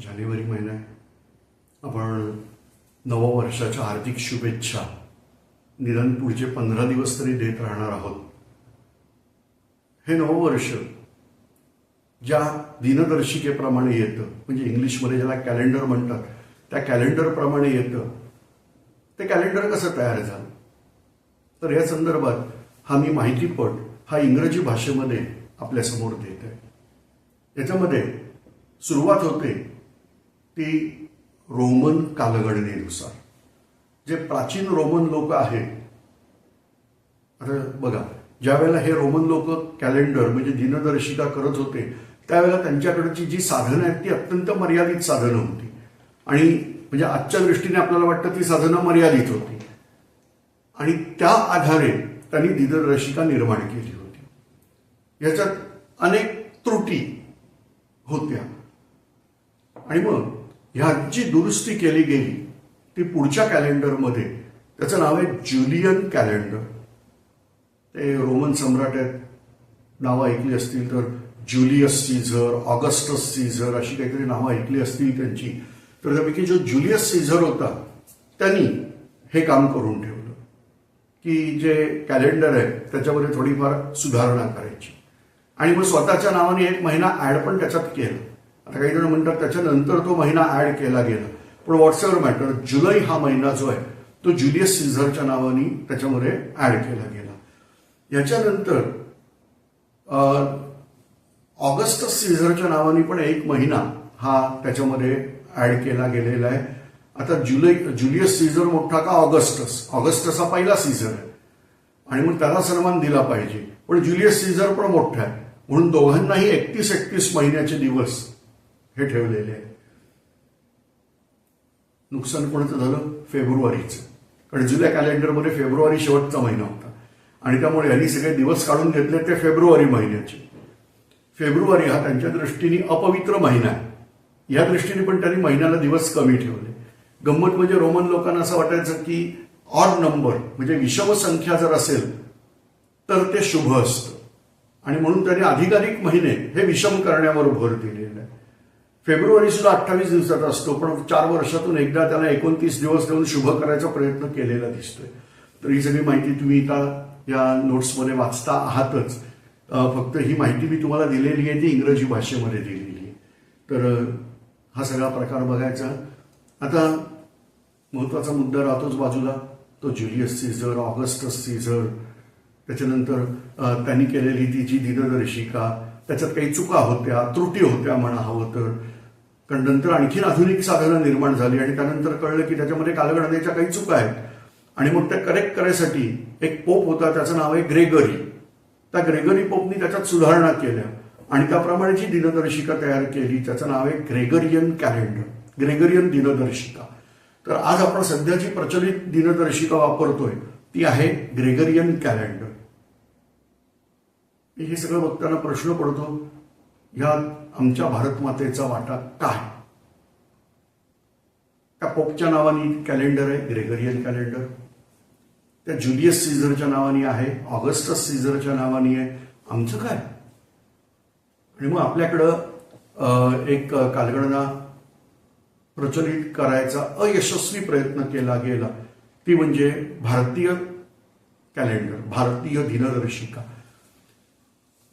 जानेवारी महिना आपण नववर्षाच्या हार्दिक शुभेच्छा. निदान पुढचे पंधरा दिवस तरी देत राहणार आहोत. हे नववर्ष ज्या दिनदर्शिकेप्रमाणे येतं म्हणजे इंग्लिशमध्ये ज्याला कॅलेंडर म्हणतात त्या कॅलेंडरप्रमाणे येतं. ते कॅलेंडर कसं तयार झालं? तर या संदर्भात हा मी माहितीपट हा इंग्रजी भाषेमध्ये आपल्यासमोर देत आहे याच्यामध्ये सुरुवात होते ती रोमन कालगणनेनुसार. जे प्राचीन रोमन लोक आहेत आता बघा ज्या वेळेला हे रोमन लोक कॅलेंडर म्हणजे दिनदर्शिका करत होते त्यावेळेला त्यांच्याकडची जी साधनं आहेत ती अत्यंत मर्यादित साधनं होती. आणि म्हणजे आजच्या दृष्टीने आपल्याला वाटतं ती साधनं मर्यादित होती. आणि त्या आधारे त्यांनी दिनदर्शिका निर्माण केली होती. याच्यात अनेक त्रुटी होत्या. आणि मग ह्याची दुरुस्ती केली गेली ती पुढच्या कॅलेंडरमध्ये. त्याचं नाव आहे ज्युलियन कॅलेंडर. ते रोमन सम्राट आहेत. नावं ऐकली असतील तर ज्युलियस सीझर ऑगस्टस सीझर अशी काहीतरी नावं ऐकली असतील त्यांची. तर त्यापैकी जो ज्युलियस सीझर होता त्यांनी हे काम करून ठेवलं. की जे कॅलेंडर आहे त्याच्यामध्ये थोडीफार सुधारणा करायची. आणि मग स्वतःच्या नावाने एक महिना ऍड पण त्याच्यात केला. आता काही जण म्हणतात त्याच्यानंतर तो महिना ऍड केला गेला. पण व्हॉट्सएवर मॅटर जुलै हा महिना जो आहे तो ज्युलियस सीझरच्या नावाने त्याच्यामध्ये ऍड केला गेला. याच्यानंतर ऑगस्ट सीझरच्या नावाने पण एक महिना हा त्याच्यामध्ये ऍड केला गेलेला आहे. आता जुलै जुलियस सीझर मोठा का ऑगस्टस ऑगस्टस हा पहिला सीझर आहे. आणि मग त्याला सन्मान दिला पाहिजे. पण जुलियस सीझर पण मोठा आहे. म्हणून दोघांनाही एकतीस एकतीस महिन्याचे दिवस हे ठेवलेले आहे. नुकसान कोणाचं झालं? फेब्रुवारीचं. कारण जुलै कॅलेंडरमध्ये फेब्रुवारी शेवटचा महिना होता. आणि त्यामुळे यांनी सगळे दिवस काढून घेतले ते फेब्रुवारी महिन्याचे. फेब्रुवारी हा त्यांच्या दृष्टीने अपवित्र महिना आहे. या दृष्टीने पण त्यांनी महिन्याला दिवस कमी ठेवले. गंमत म्हणजे रोमन लोकांना असं वाटायचं की ऑड नंबर म्हणजे विषम संख्या जर असेल तर ते शुभ असतं. आणि म्हणून त्यांनी अधिकाधिक महिने हे विषम करण्यावर भर दिलेला आहे. फेब्रुवारी सुद्धा अठ्ठावीस दिवसाचा असतो पण चार वर्षातून एकदा त्याला एकोणतीस दिवस देऊन शुभ करायचा प्रयत्न केलेला दिसतोय. तर ही सगळी माहिती तुम्ही आता या नोट्समध्ये वाचता आहातच. फक्त ही माहिती मी तुम्हाला दिलेली आहे ती इंग्रजी भाषेमध्ये दिलेली आहे. तर हा सगळा प्रकार बघायचा. आता महत्त्वाचा मुद्दा राहतोच बाजूला तो जुलियस सीझर ऑगस्टस सीझर. त्याच्यानंतर त्यांनी केलेली ती जी दिनदर्शिका त्याच्यात काही चुका होत्या त्रुटी होत्या म्हणा हवं तर. कारण नंतर आणखीन आधुनिक साधनं निर्माण झाली आणि त्यानंतर कळलं की त्याच्यामध्ये कालगणनेच्या काही चुका आहेत. आणि मग त्या करेक्ट करायसाठी एक पोप होता त्याचं नाव आहे ग्रेगरी. त्या ग्रेगरी पोपनी त्याच्यात सुधारणा केल्या आणि त्याप्रमाणे जी दिनदर्शिका तयार केली त्याचं नाव आहे ग्रेगरियन कॅलेंडर ग्रेगरियन दिनदर्शिका. तर आज आपण सध्या जी प्रचलित दिनदर्शिका वापरतोय ती आहे ग्रेगरियन कॅलेंडर. हे सगळं बघताना प्रश्न पडतो ह्या आमच्या भारतमातेचा वाटा काय? त्या पोपच्या नावाने कॅलेंडर आहे ग्रेगरियन कॅलेंडर. त्या जुलियस सीझरच्या नावाने आहे ऑगस्टस सीझरच्या नावाने आहे. आमचं काय? आणि मग आपल्याकडं एक कालगणना प्रचलित करायचा अयशस्वी प्रयत्न केला गेला. ती म्हणजे भारतीय कॅलेंडर भारतीय दिनदर्शिका.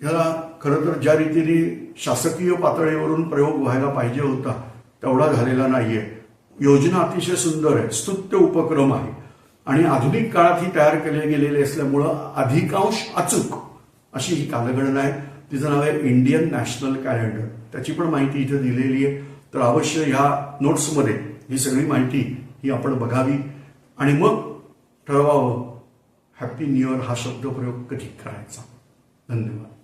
ह्याला खरं तर ज्या रीतीने शासकीय पातळीवरून प्रयोग व्हायला पाहिजे होता तेवढा झालेला नाहीये. योजना अतिशय सुंदर आहे स्तुत्य उपक्रम आहे. आणि आधुनिक काळात ही तयार केले गेलेली असल्यामुळं अधिकांश अचूक अशी ही कालगणना आहे. तिचं नाव आहे इंडियन नॅशनल कॅलेंडर. त्याची पण माहिती इथे दिलेली आहे. तर अवश्य ह्या नोट्समध्ये ही सगळी माहिती ही आपण बघावी. आणि मग ठरवावं हॅपी न्यू इयर हा शब्दप्रयोग कधी करायचा? धन्यवाद.